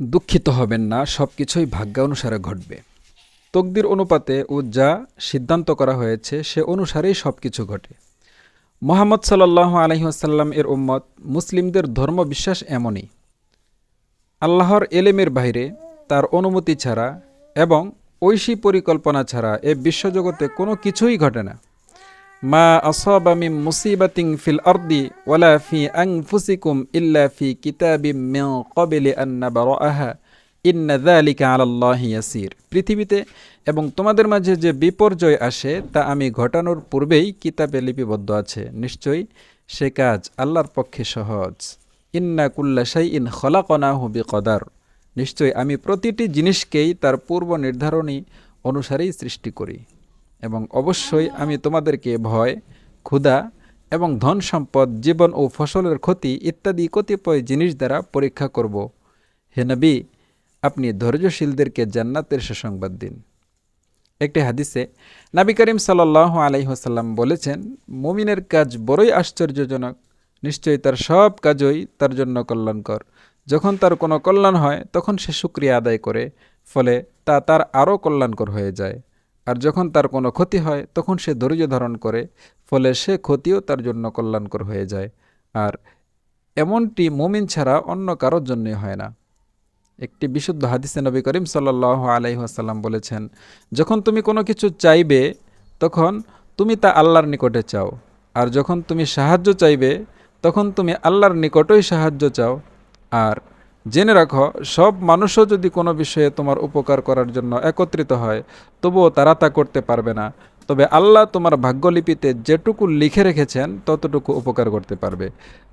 দুঃখিত হবেন না সব কিছুই ভাগ্যানুসারে ঘটবে। তকদির অনুপাতে ও যা সিদ্ধান্ত করা হয়েছে, সে অনুসারেই সব কিছু ঘটে। মোহাম্মদ সাল্লাহ আলহিহাসাল্লাম এর উম্মত মুসলিমদের ধর্মবিশ্বাস এমনই। আল্লাহর এলেমের বাইরে তার অনুমতি ছাড়া এবং ঐশী পরিকল্পনা ছাড়া এ বিশ্বজগতে কোনো কিছুই ঘটে না। মা আসাবা মিন মুসিবাতিন ফিল আরদি ওয়ালা ফি আনফুসিকুম ইল্লা ফি কিতাবিম মিন ক্বাবলি আন নাবরাহা ইন্না যালিকা আলাল্লাহি ইয়াসির। পৃথিবীতে এবং তোমাদের মাঝে যে বিপর্যয় আসে, তা আমি ঘটানোর পূর্বেই কিতাবে লিপিবদ্ধ আছে। নিশ্চয়ই সে কাজ আল্লাহর পক্ষে সহজ। ইন্না কুল্লা শাইইন খলাকনাহু বিকদার। নিশ্চয়ই আমি প্রতিটি জিনিসকেই তার পূর্ব নির্ধারণী অনুসারেই সৃষ্টি করি। এবং অবশ্যই আমি তোমাদেরকে ভয়, ক্ষুধা এবং ধন সম্পদ, জীবন ও ফসলের ক্ষতি ইত্যাদি কতিপয় জিনিস দ্বারা পরীক্ষা করব। হে নবী, আপনি ধৈর্যশীলদেরকে জান্নাতের সুসংবাদ দিন। একটি হাদিসে নাবি করিম সাল্লাহ আলাইহাসাল্লাম বলেছেন, মুমিনের কাজ বড়ই আশ্চর্যজনক, নিশ্চয়ই তার সব কাজই তার জন্য কল্যাণকর। যখন তার কোনো কল্যাণ হয়, তখন সে সুক্রিয়া আদায় করে, ফলে তা তার আরও কল্যাণকর হয়ে যায়। আর যখন তার কোনো ক্ষতি হয়, তখন সে ধৈর্য ধারণ করে, ফলে সে ক্ষতিও তার জন্য কল্যাণকর হয়ে যায়। আর এমনটি মুমিন ছাড়া অন্য কারোর জন্যই হয় না। একটি বিশুদ্ধ হাদিসে নবী করিম সাল্লাহ আলাইহাসাল্লাম বলেছেন, যখন তুমি কোনো কিছু চাইবে, তখন তুমি তা আল্লাহর নিকটে চাও। আর যখন তুমি সাহায্য চাইবে, তখন তুমি আল্লাহর নিকটই সাহায্য চাও। আর জেনে রাখো, সব মানুষও যদি কোনো বিষয়ে তোমার উপকার করার জন্য একত্রিত হয়, তবুও তারা তা করতে পারবে না। তবে আল্লাহ তোমার ভাগ্যলিপিতে যেটুকু লিখে রেখেছেন, ততটুকু উপকার করতে পারবে।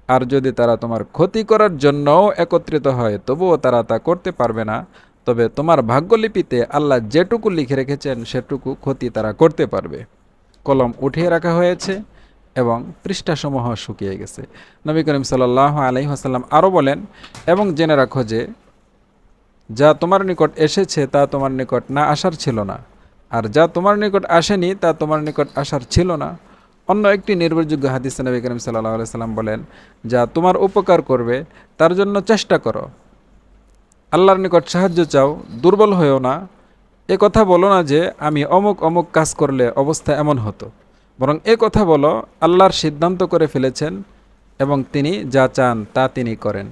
আর যদি তারা তোমার ক্ষতি করার জন্যও একত্রিত হয়, তবুও তারা তা করতে পারবে না। তবে তোমার ভাগ্যলিপিতে আল্লাহ যেটুকু লিখে রেখেছেন, সেটুকু ক্ষতি তারা করতে পারবে। কলম উঠিয়ে রাখা হয়েছে। এবং পৃষ্ঠাসমূহ শুকিয়ে গেছে। নবী করিম সাল্লাহ আলহি আসাল্লাম আরও বলেন, এবং জেনে রাখো যে, যা তোমার নিকট এসেছে তা তোমার নিকট না আসার ছিল না, আর যা তোমার নিকট আসেনি তা তোমার নিকট আসার ছিল না। অন্য একটি নির্ভরযোগ্য হাদিস নবী করিম সাল্লাহ সাল্লাম বলেন, যা তোমার উপকার করবে, তার জন্য চেষ্টা করো। আল্লাহর নিকট সাহায্য চাও, দুর্বল হয়েও না। এ কথা বলো না যে, আমি অমুক অমুক কাজ করলে অবস্থা এমন হতো। বরং এ কথা বলো, আল্লাহর সিদ্ধান্ত করে ফেলেছেন এবং তিনি যা চান তা তিনি করেন।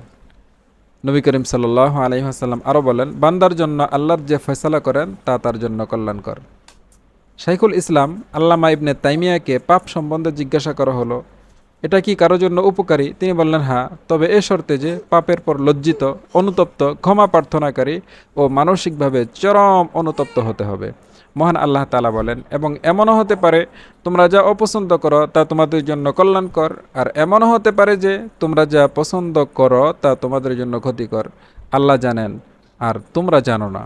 নবী করিম সাল্লাহ আলহিহাসাল্লাম আরও বলেন, বান্দার জন্য আল্লাহর যে ফয়সালা করেন তা তার জন্য কল্যাণকর। শাইখুল ইসলাম আল্লামা ইবনে তাইমিয়াকে পাপ সম্বন্ধে জিজ্ঞাসা করা হলো, এটা কি কারোর জন্য উপকারী? তিনি বললেন হ্যাঁ তবে এ শর্তে যে পাপের পর লজ্জিত, অনুতপ্ত, ক্ষমা প্রার্থনাকারী ও মানসিকভাবে চরম অনুতপ্ত হতে হবে। মহান আল্লাহ তালা বলেন, এবং এমনও হতে পারে তোমরা যা অপছন্দ করো তা তোমাদের জন্য কল্যাণকর, আর এমনও হতে পারে যে তোমরা যা পছন্দ করো তা তোমাদের জন্য ক্ষতিকর। আল্লাহ জানেন, আর তোমরা জানো না।